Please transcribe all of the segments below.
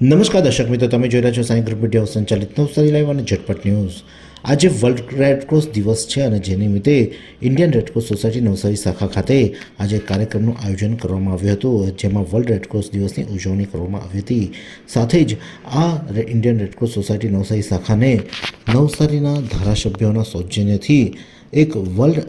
નમસ્કાર દર્શક મિત્રો, તમે જોઈ રહ્યા છો સાંઈ ગ્રુપ મીડિયા સંચાલિત નવસારી લાઈવ અને ઝટપટ ન્યૂઝ. આજે વર્લ્ડ રેડક્રોસ દિવસ છે અને જે નિમિત્તે ઇન્ડિયન રેડક્રોસ સોસાયટી નવસારી શાખા ખાતે આજે કાર્યક્રમનું આયોજન કરવામાં આવ્યું હતું. જેમાં વર્લ્ડ રેડક્રોસ દિવસની ઉજવણી કરવામાં આવી હતી. સાથે જ આ Indian Red Cross society Navsari શાખાને નવસારીના ધારાસભ્યોના સૌજન્યથી એક world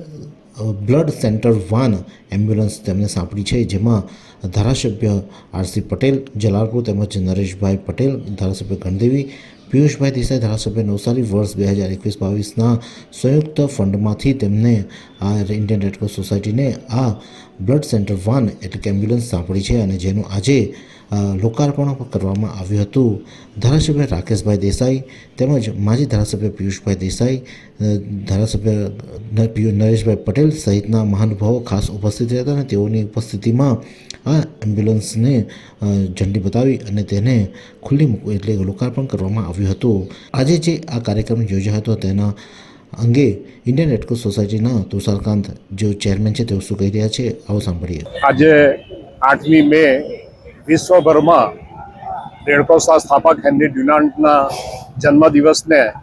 blood centre van ambulance તેમને સાંપડી છે. જેમાં ધારાસભ્ય આરસી પટેલ જલાલપુર તેમજ નરેશભાઈ પટેલ ધારાસભ્ય ગણદેવી પિયુષભાઈ દેસાઈ ધારાસભ્ય નવસારી વર્ષ બે હજાર એકવીસ બાવીસના સંયુક્ત ફંડમાંથી તેમને આ ઇન્ડિયન રેડક્રોસ સોસાયટીને આ બ્લડ સેન્ટર વાન એટલે કે એમ્બ્યુલન્સ સાંપડી છે અને જેનું આજે લોકાર્પણ કરવામાં આવ્યું હતું. ધારાસભ્ય રાકેશભાઈ દેસાઈ તેમજ માજી ધારાસભ્ય પિયુષભાઈ દેસાઈ ધારાસભ્ય નરેશભાઈ પટેલ સહિતના મહાનુભાવો ખાસ ઉપસ્થિત રહ્યા હતા અને તેઓની ઉપસ્થિતિમાં આ એમ્બ્યુલન્સને ઝંડી બતાવી અને તેને ખુલ્લી મૂકવું એટલે લોકાર્પણ કરવામાં આવ્યું હતું. આજે જે આ કાર્યક્રમ યોજાયો હતો તેના અંગે ઇન્ડિયન રેડક્રોસ સોસાયટીના તુષારકાંત જે ચેરમેન છે, તેઓ શું કહી રહ્યા છે? આવો સાંભળીએ. આજે આઠમી મે વિશ્વભરમાં રેડક્રોસના સ્થાપક હેનરી ડ્યુનાન્ટના જન્મદિવસને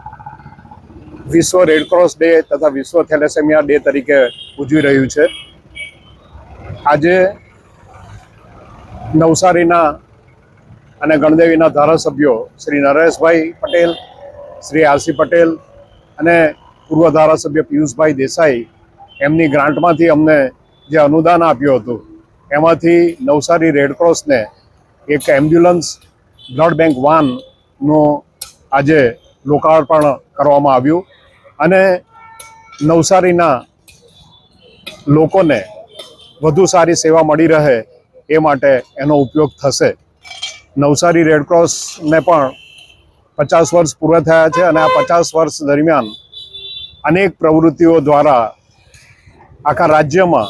વિશ્વ રેડક્રોસ ડે તથા વિશ્વ થેલેસેમિયા ડે તરીકે ઉજવી રહ્યું છે. આજે નવસારીના અને ગણદેવીના ધારાસભ્યો શ્રી નરેશભાઈ પટેલ, શ્રી આરસી પટેલ અને પૂર્વ ધારાસભ્ય પિયુષભાઈ દેસાઈ એમની ગ્રાન્ટમાંથી અમને જે અનુદાન આપ્યું હતું, એમાંથી નવસારી રેડક્રોસને એક એમ્બ્યુલન્સ બ્લડ બેંક વાનનું આજે લોકાર્પણ કરવામાં આવ્યું અને નવસારીના લોકોને વધુ સારી સેવા મળી રહે એ માટે એનો ઉપયોગ થશે. નવસારી રેડક્રોસને પણ પચાસ વર્ષ પૂરા થયા છે અને આ પચાસ વર્ષ દરમિયાન અનેક પ્રવૃત્તિઓ દ્વારા આખા રાજ્યમાં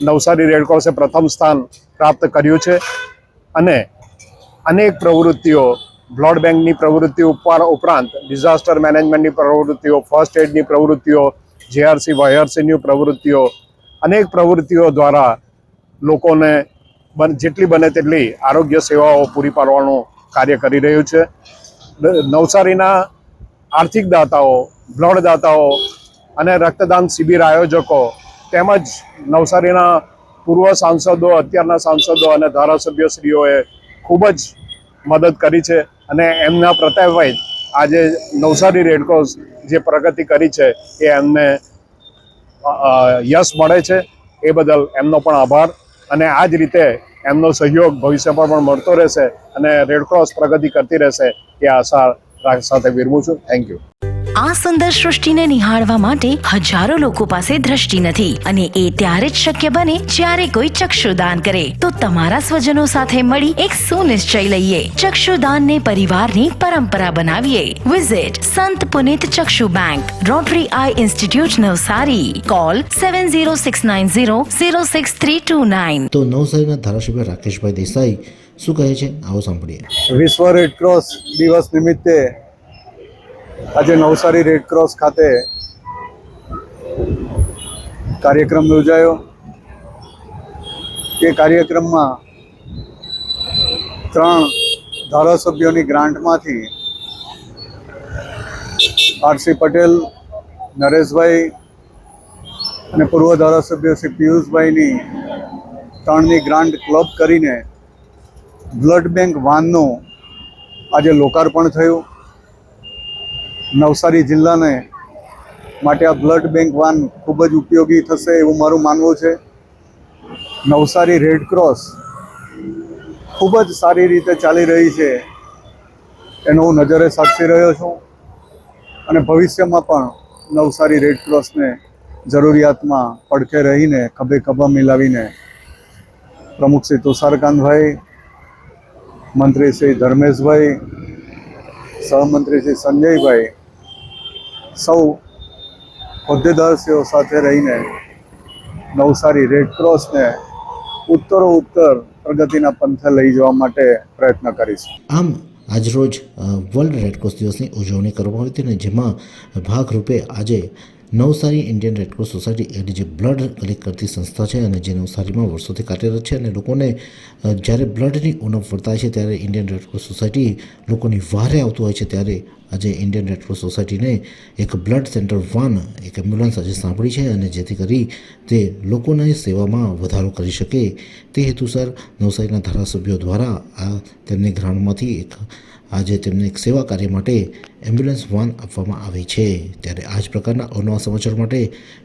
નવસારી રેડક્રોસે પ્રથમ સ્થાન પ્રાપ્ત કર્યું છે અને અનેક પ્રવૃત્તિઓ, બ્લડ બેંકની પ્રવૃત્તિ ઉપર ઉપરાંત ડિઝાસ્ટર મેનેજમેન્ટની પ્રવૃત્તિઓ, ફર્સ્ટ એડની પ્રવૃત્તિઓ જેઆરસી વાયઆરસીની પ્રવૃત્તિઓ, અનેક પ્રવૃત્તિઓ દ્વારા લોકોને જેટલી બને તેટલી આરોગ્ય સેવાઓ પૂરી પાડવાનું કાર્ય કરી રહ્યું છે. નવસારીના આર્થિક દાતાઓ, બ્લડ દાતાઓ અને રક્તદાન શિબિર આયોજકો તેમજ નવસારીના પૂર્વ સાંસદો, અત્યારના સાંસદો અને ધારાસભ્યશ્રીઓએ ખૂબ જ મદદ કરી છે અને એમના પ્રત્યાવય આજે નવસારી રેડક્રોસ જે પ્રગતિ કરી છે એ એમને યશ મળે છે. એ બદલ એમનો પણ આભાર. અને આ જ રીતે એમનો સહયોગ ભવિષ્યમાં પણ મળતો રહેશે અને રેડક્રોસ પ્રગતિ કરતી રહેશે એ આશા સાથે વિરમું છું. થેન્ક યુ આ સુંદર સૃષ્ટિને નિહાળવા માટે હજારો લોકો પાસે દ્રષ્ટિ નથી અને એ ત્યારે જ શક્ય બને જ્યારે કોઈ ચક્ષુદાન કરે. તો તમારા સ્વજનો સાથે મળી એક સુનિશ્ચય લઈએ. ચક્ષુદાનને પરિવારની પરંપરા બનાવીએ. વિઝિટ સંત પુનિત ચક્ષુ bank Rotary eye institute Navsari. Call seven zero six nine zero zero six three two nine તો નવસારીના ધારાસભ્ય રાકેશભાઈ દેસાઈ શું કહે છે? આવો સાંભળીએ. વિશ્વ રેડક્રોસ દિવસ નિમિત્તે આજે નવસારી રેડક્રોસ ખાતે કાર્યક્રમ યોજાયો. એ કાર્યક્રમમાં ત્રણ ધારાસભ્યોની ગ્રાન્ટમાંથી આરસી પટેલ, નરેશભાઈ અને પૂર્વ ધારાસભ્ય શ્રી પિયુષભાઈની ત્રણની ગ્રાન્ટ ક્લબ કરીને બ્લડ બેંક વાનનું આજે લોકાર્પણ થયું. નવસારી જિલ્લાને માટે આ બ્લડ બેંક વાન ખૂબ જ ઉપયોગી થશે એવું મારું માનવું છે. નવસારી રેડક્રોસ ખૂબ જ સારી રીતે ચાલી રહી છે એનો હું નજરે સાક્ષી રહ્યો છું અને ભવિષ્યમાં પણ નવસારી રેડક્રોસને જરૂરિયાતમાં પડખે રહીને, ખભે ખભા મિલાવીને પ્રમુખ શ્રી તુષારકાંતભાઈ, મંત્રી શ્રી ધર્મેશભાઈ સહમંત્રી શ્રી સંજયભાઈ સૌ હોદ્દેદારશ્રીઓ સાથે રહીને નવસારી રેડક્રોસને ઉત્તરો ઉત્તર પ્રગતિના પંથે લઈ જવા માટે પ્રયત્ન કરીશું. આમ આજરોજ વર્લ્ડ રેડક્રોસ દિવસની ઉજવણી કરવામાં આવી હતી જેમાં ભાગરૂપે આજે નવસારી ઇન્ડિયન રેડક્રોસ સોસાયટી એટલે જે બ્લડ કલેક્ટ કરતી સંસ્થા છે અને જે નવસારીમાં વર્ષોથી કાર્યરત છે અને લોકોને જ્યારે બ્લડની ઉણપ વર્તાય છે ત્યારે ઇન્ડિયન રેડક્રોસ સોસાયટી લોકોની વારે આવતું હોય છે ત્યારે આજે ઇન્ડિયન રેડક્રોસ સોસાયટીને એક બ્લડ સેન્ટર વાન એક એમ્બ્યુલન્સ આજે સાંભળી છે અને જેથી કરી તે લોકોની સેવામાં વધારો કરી શકે. તે હેતુસર નવસારીના ધારાસભ્યો દ્વારા આ તેમની ગ્રાઉન્ડમાંથી એક આજે તેમને એક સેવા કાર્ય માટે એમ્બ્યુલન્સ વાન આપવામાં આવી છે. ત્યારે આ જ પ્રકારના અવનવા સમાચાર માટે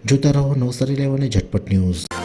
જોતા રહો નવસારી લેવાને ઝટપટ ન્યૂઝ.